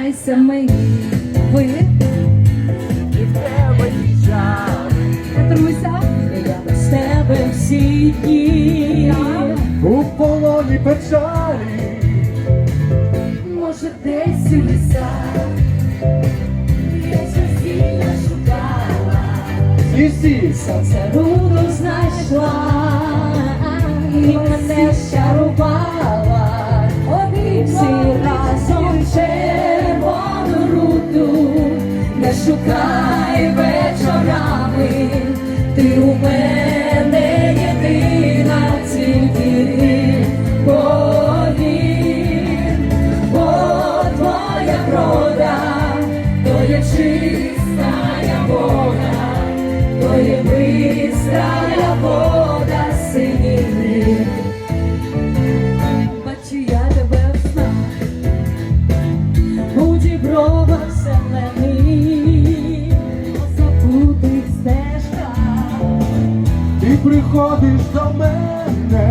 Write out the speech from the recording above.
признайся мені, ви І в тебе їжджали, Катруся, я без тебе всі дні. у полоні печалі. Може, десь у лісах. Я частіше шукала, І всі сонце руду знайшла, є бистрая вода я тебе в снах, у дібровах зелених, по забутих стежках. приходиш до мене,